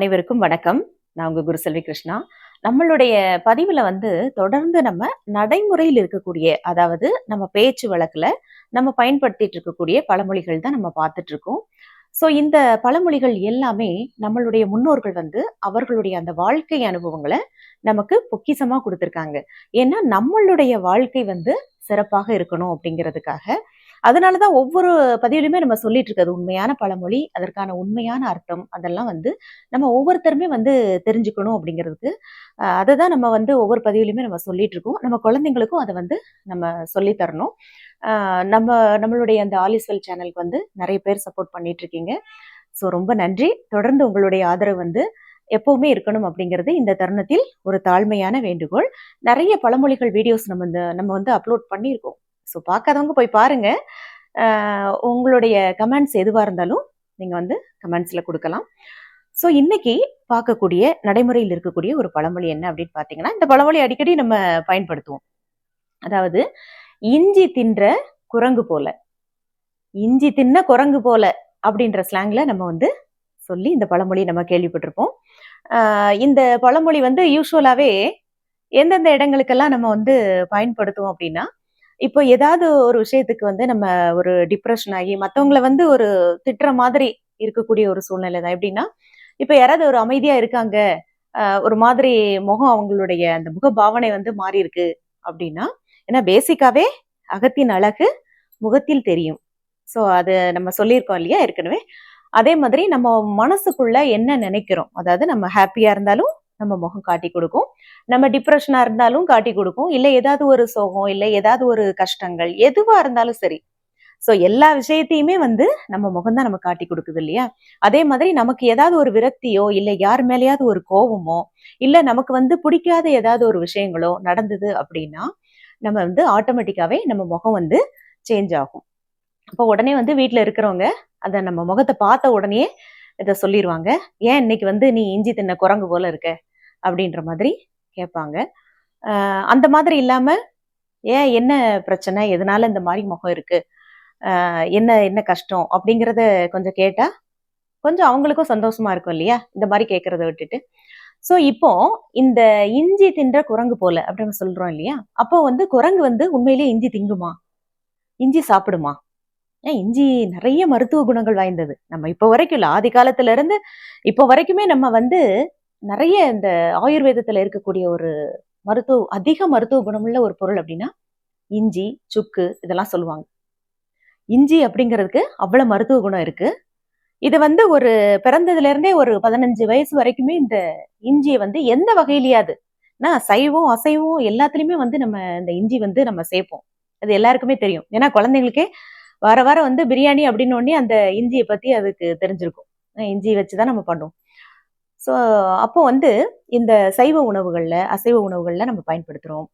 அனைவருக்கும் வணக்கம். நான் உங்க குருசெல்வி கிருஷ்ணா. நம்மளுடைய பதிவுல வந்து தொடர்ந்து நம்ம நடைமுறையில் இருக்கக்கூடிய அதாவது நம்ம பேச்சு வழக்குல நம்ம பயன்படுத்திட்டு இருக்கக்கூடிய பழமொழிகள் தான் நம்ம பார்த்துட்டு இருக்கோம். ஸோ இந்த பழமொழிகள் எல்லாமே நம்மளுடைய முன்னோர்கள் வந்து அவர்களுடைய அந்த வாழ்க்கை அனுபவங்களை நமக்கு பொக்கிசமாக கொடுத்துருக்காங்க. ஏன்னா நம்மளுடைய வாழ்க்கை வந்து சிறப்பாக இருக்கணும் அப்படிங்கிறதுக்காக அதனாலதான் ஒவ்வொரு பதிவிலுமே நம்ம சொல்லிட்டு இருக்கிறது உண்மையான பழமொழி அதற்கான உண்மையான அர்த்தம் அதெல்லாம் வந்து நம்ம ஒவ்வொருத்தருமே வந்து தெரிஞ்சுக்கணும் அப்படிங்கிறதுக்கு அதை தான் நம்ம வந்து ஒவ்வொரு பதிவிலுமே நம்ம சொல்லிட்டு இருக்கோம் நம்ம குழந்தைங்களுக்கும் அதை வந்து நம்ம சொல்லி தரணும் நம்ம நம்மளுடைய அந்த ஆலிஸ்வெல் சேனலுக்கு வந்து நிறைய பேர் சப்போர்ட் பண்ணிட்டு இருக்கீங்க ஸோ ரொம்ப நன்றி. தொடர்ந்து உங்களுடைய ஆதரவு வந்து எப்பவுமே இருக்கணும் அப்படிங்கிறது இந்த தருணத்தில் ஒரு தாழ்மையான வேண்டுகோள். நிறைய பழமொழிகள் வீடியோஸ் நம்ம இந்த நம்ம வந்து அப்லோட் பண்ணியிருக்கோம். ஸோ பார்க்காதவங்க போய் பாருங்க. உங்களுடைய கமெண்ட்ஸ் எதுவாக இருந்தாலும் நீங்கள் வந்து கமெண்ட்ஸில் கொடுக்கலாம். ஸோ இன்னைக்கு பார்க்கக்கூடிய நடைமுறையில் இருக்கக்கூடிய ஒரு பழமொழி என்ன அப்படின்னு பார்த்தீங்கன்னா இந்த பழமொழி அடிக்கடி நம்ம பயன்படுத்துவோம். அதாவது இஞ்சி தின்ற குரங்கு போல. இஞ்சி தின்ன குரங்கு போல அப்படின்ற ஸ்லாங்ல நம்ம வந்து சொல்லி இந்த பழமொழி நம்ம கேள்விப்பட்டிருப்போம். இந்த பழமொழி வந்து யூஸ்வலாகவே எந்தெந்த இடங்களுக்கெல்லாம் நம்ம வந்து பயன்படுத்துவோம் அப்படின்னா இப்போ ஏதாவது ஒரு விஷயத்துக்கு வந்து நம்ம ஒரு டிப்ரெஷன் ஆகி மற்றவங்களை வந்து ஒரு திட்டுற மாதிரி இருக்கக்கூடிய ஒரு சூழ்நிலை தான். எப்படின்னா இப்போ யாராவது ஒரு அமைதியா இருக்காங்க ஒரு மாதிரி முகம் அவங்களுடைய அந்த முக பாவனை வந்து மாறி இருக்கு அப்படின்னா ஏன்னா பேசிக்காவே அகத்தின் அழகு முகத்தில் தெரியும். ஸோ அது நம்ம சொல்லியிருக்கோம் இல்லையா? ஏற்கனவே. அதே மாதிரி நம்ம மனசுக்குள்ள என்ன நினைக்கிறோம்? அதாவது நம்ம ஹாப்பியா இருந்தாலும் நம்ம முகம் காட்டி கொடுக்கும். நம்ம டிப்ரெஷனா இருந்தாலும் காட்டி கொடுக்கும். இல்லை ஏதாவது ஒரு சோகம் இல்லை ஏதாவது ஒரு கஷ்டங்கள் எதுவா இருந்தாலும் சரி. ஸோ எல்லா விஷயத்தையுமே வந்து நம்ம முகம் தான் நம்ம காட்டி கொடுக்குது இல்லையா? அதே மாதிரி நமக்கு ஏதாவது ஒரு விரக்தியோ இல்லை யார் மேலேயாவது ஒரு கோபமோ இல்லை நமக்கு வந்து பிடிக்காத ஏதாவது ஒரு விஷயங்களோ நடந்தது அப்படின்னா நம்ம வந்து ஆட்டோமேட்டிக்காவே நம்ம முகம் வந்து சேஞ்ச் ஆகும். அப்போ உடனே வந்து வீட்டில் இருக்கிறவங்க அதை நம்ம முகத்தை பார்த்த உடனே இதை சொல்லிடுவாங்க ஏன் இன்னைக்கு வந்து நீ இஞ்சி தின்ன குரங்கு போல இருக்க? அப்படின்ற மாதிரி கேட்பாங்க. அந்த மாதிரி இல்லாம ஏன் என்ன பிரச்சனை? எதனால இந்த மாதிரி முகம் இருக்கு? என்ன என்ன கஷ்டம்? அப்படிங்கிறத கொஞ்சம் கேட்டா கொஞ்சம் அவங்களுக்கும் சந்தோஷமா இருக்கும் இல்லையா? இந்த மாதிரி கேட்கறத விட்டுட்டு. ஸோ இப்போ இந்த இஞ்சி தின்ற குரங்கு போல அப்படின்னு சொல்றோம் இல்லையா? அப்போ வந்து குரங்கு வந்து உண்மையிலேயே இஞ்சி திங்குமா? இஞ்சி சாப்பிடுமா? ஏன் இஞ்சி நிறைய மருத்துவ குணங்கள் வாய்ந்தது. நம்ம இப்போ வரைக்கும் இல்லை ஆதி காலத்துல இருந்து இப்போ வரைக்குமே நம்ம வந்து நிறைய இந்த ஆயுர்வேதத்துல இருக்கக்கூடிய ஒரு மருத்துவ அதிக மருத்துவ குணமுள்ள ஒரு பொருள் அப்படின்னா இஞ்சி சுக்கு இதெல்லாம் சொல்லுவாங்க. இஞ்சி அப்படிங்கிறதுக்கு அவ்வளோ மருத்துவ குணம் இருக்கு. இது வந்து ஒரு பிறந்ததுல இருந்தே ஒரு பதினஞ்சு வயசு வரைக்குமே இந்த இஞ்சியை வந்து எந்த வகையிலையாது நான் சைவம் அசைவம் எல்லாத்துலயுமே வந்து நம்ம இந்த இஞ்சி வந்து நம்ம சேர்ப்போம். அது எல்லாருக்குமே தெரியும். ஏன்னா குழந்தைங்களுக்கே வார வாரம் வந்து பிரியாணி அப்படின்னு அந்த இஞ்சியை பத்தி அதுக்கு தெரிஞ்சிருக்கும். இஞ்சி வச்சு தான் நம்ம பண்ணுவோம். ஸோ அப்போ வந்து இந்த சைவ உணவுகளில் அசைவ உணவுகளில் நம்ம பயன்படுத்துகிறோம்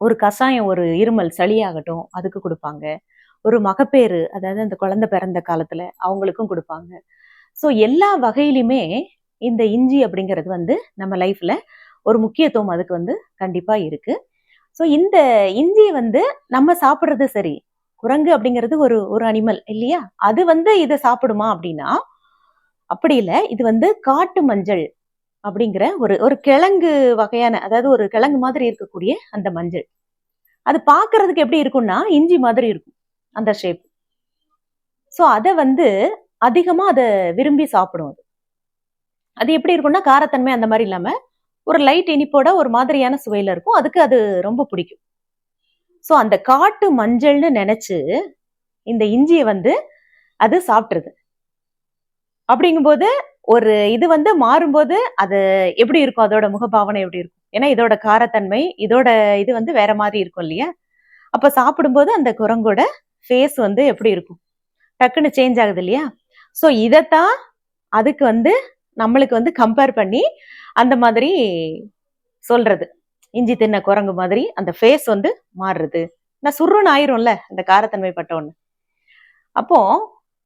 ஒரு கஷாயம் ஒரு இருமல் சளியாகட்டும் அதுக்கு கொடுப்பாங்க. ஒரு மகப்பேறு அதாவது அந்த குழந்தை பிறந்த காலத்தில் அவங்களுக்கும் கொடுப்பாங்க. ஸோ எல்லா வகையிலுமே இந்த இஞ்சி அப்படிங்கிறது வந்து நம்ம லைஃப்பில் ஒரு முக்கியத்துவம் அதுக்கு வந்து கண்டிப்பாக இருக்குது ஸோ இந்த இஞ்சியை வந்து நம்ம சாப்பிட்றது சரி. குரங்கு அப்படிங்கிறது ஒரு ஒரு அனிமல் இல்லையா? அது வந்து இதை சாப்பிடுமா அப்படின்னா அப்படி இல்லை இது வந்து காட்டு மஞ்சள் அப்படிங்கிற ஒரு ஒரு கிழங்கு வகையான அதாவது ஒரு கிழங்கு மாதிரி இருக்கக்கூடிய அந்த மஞ்சள். அது பார்க்கறதுக்கு எப்படி இருக்கும்னா இஞ்சி மாதிரி இருக்கும் அந்த ஷேப் ஸோ அதை வந்து அதிகமா அதை விரும்பி சாப்பிடும் அது. அது எப்படி இருக்கும்னா காரத்தன்மை அந்த மாதிரி இல்லாம ஒரு லைட் இனிப்போட ஒரு மாதிரியான சுவையில இருக்கும் அதுக்கு அது ரொம்ப பிடிக்கும். ஸோ அந்த காட்டு மஞ்சள்னு நினைச்சு இந்த இஞ்சியை வந்து அது சாப்பிட்ருது அப்படிங்கும்போது ஒரு இது வந்து மாறும்போது அது எப்படி இருக்கும்? அதோட முகபாவனை எப்படி இருக்கும்? ஏன்னா இதோட காரத்தன்மை இதோட இது வந்து வேற மாதிரி இருக்கும் இல்லையா? அப்ப சாப்பிடும்போது அந்த குரங்கோட ஃபேஸ் வந்து எப்படி இருக்கும்? டக்குன்னு சேஞ்ச் ஆகுது இல்லையா? ஸோ இதைத்தான் அதுக்கு வந்து நம்மளுக்கு வந்து கம்பேர் பண்ணி அந்த மாதிரி சொல்றது. இஞ்சி தின்ன குரங்கு மாதிரி அந்த ஃபேஸ் வந்து மாறுறது. நான் சுருன்னு ஆயிரும்ல அந்த காரத்தன்மை பட்ட ஒன்று அப்போ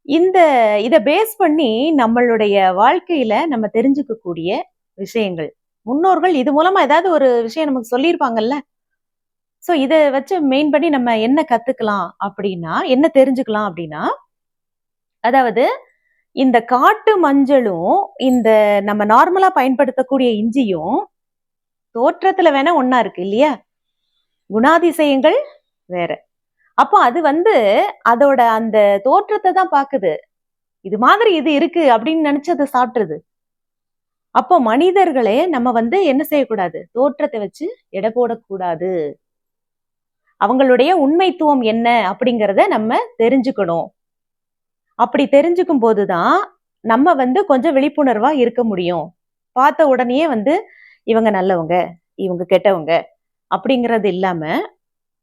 இந்த இதை பேஸ் பண்ணி நம்மளுடைய வாழ்க்கையில நம்ம தெரிஞ்சுக்கக்கூடிய விஷயங்கள். முன்னோர்கள் இது மூலமா ஏதாவது ஒரு விஷயம் நமக்கு சொல்லியிருப்பாங்கல்ல? ஸோ இதை வச்சு மெயின் பண்ணி நம்ம என்ன கத்துக்கலாம் அப்படின்னா என்ன தெரிஞ்சுக்கலாம் அப்படின்னா அதாவது இந்த காட்டு மஞ்சளும் இந்த நம்ம நார்மலா பயன்படுத்தக்கூடிய இஞ்சியும் தோற்றத்துல வேணா ஒன்னா இருக்கு இல்லையா? குணாதிசயங்கள் வேற. அப்போ அது வந்து அதோட அந்த தோற்றத்தை தான் பாக்குது. இது மாதிரி இது இருக்கு அப்படின்னு நினைச்சு அதை சாப்பிட்டுருது. அப்போ மனிதர்களே நம்ம வந்து என்ன செய்யக்கூடாது? தோற்றத்தை வச்சு எடை போடக்கூடாது. அவங்களுடைய உண்மைத்துவம் என்ன அப்படிங்கிறத நம்ம தெரிஞ்சுக்கணும். அப்படி தெரிஞ்சுக்கும் போதுதான் நம்ம வந்து கொஞ்சம் விழிப்புணர்வா இருக்க முடியும். பார்த்த உடனே வந்து இவங்க நல்லவங்க இவங்க கெட்டவங்க அப்படிங்கிறது இல்லாம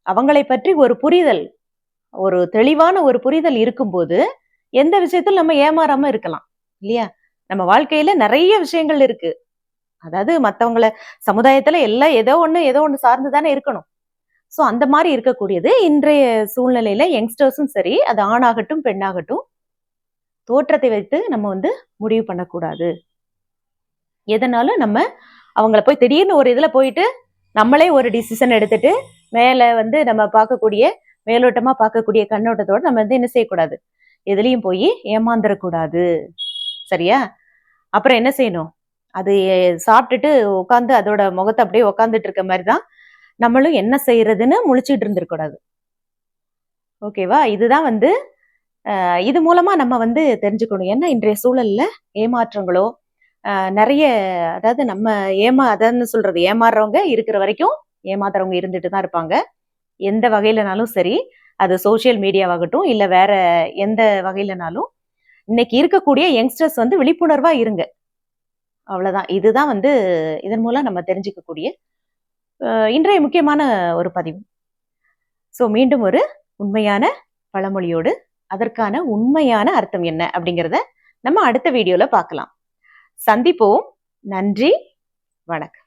அவங்களை பற்றி ஒரு புரிதல் ஒரு தெளிவான ஒரு புரிதல் இருக்கும்போது எந்த விஷயத்திலும் நம்ம ஏமாறாம இருக்கலாம் இல்லையா? நம்ம வாழ்க்கையில நிறைய விஷயங்கள் இருக்கு. அதாவது மத்தவங்கள சமுதாயத்துல எல்லாம் ஏதோ ஒண்ணு ஏதோ ஒண்ணு சார்ந்து தானே இருக்கணும். சோ அந்த மாதிரி இருக்கக்கூடியது இன்றைய சூழ்நிலையில யங்ஸ்டர்ஸும் சரி அது ஆணாகட்டும் பெண்ணாகட்டும் தோற்றத்தை வைத்து நம்ம வந்து முடிவு பண்ணக்கூடாது. எதனாலும் நம்ம அவங்கள போய் திடீர்னு ஒரு இதுல போயிட்டு நம்மளே ஒரு டிசிஷன் எடுத்துட்டு மேலே வந்து நம்ம பார்க்கக்கூடிய மேலோட்டமா பார்க்கக்கூடிய கண்ணோட்டத்தோட நம்ம வந்து என்ன செய்யக்கூடாது? எதுலேயும் போய் ஏமாந்துடக்கூடாது சரியா? அப்புறம் என்ன செய்யணும்? அது சாப்பிட்டுட்டு உட்காந்து அதோட முகத்தை அப்படியே உட்காந்துட்டு இருக்க மாதிரி தான் நம்மளும் என்ன செய்யறதுன்னு முழிச்சிட்டு இருந்திருக்கூடாது ஓகேவா? இதுதான் வந்து இது மூலமா நம்ம வந்து தெரிஞ்சுக்கணும். ஏன்னா இன்றைய சூழல்ல ஏமாற்றங்களோ நிறைய அதாவது நம்ம ஏமா அதான்னு சொல்றது ஏமாறுறவங்க இருக்கிற வரைக்கும் ஏமாத்துறவங்க இருந்துட்டு தான் இருப்பாங்க. எந்த வகையிலனாலும் சரி அது சோஷியல் மீடியாவாகட்டும் இல்லை வேற எந்த வகையிலனாலும் இன்னைக்கு இருக்கக்கூடிய யங்ஸ்டர்ஸ் வந்து விழிப்புணர்வா இருங்க. அவ்வளோதான் இதுதான் வந்து இதன் மூலம் நம்ம தெரிஞ்சுக்கக்கூடிய இன்றைய முக்கியமான ஒரு பதிவு. ஸோ மீண்டும் ஒரு உண்மையான பழமொழியோடு அதற்கான உண்மையான அர்த்தம் என்ன அப்படிங்கிறத நம்ம அடுத்த வீடியோவில் பார்க்கலாம். சந்திப்போம். நன்றி. வணக்கம்.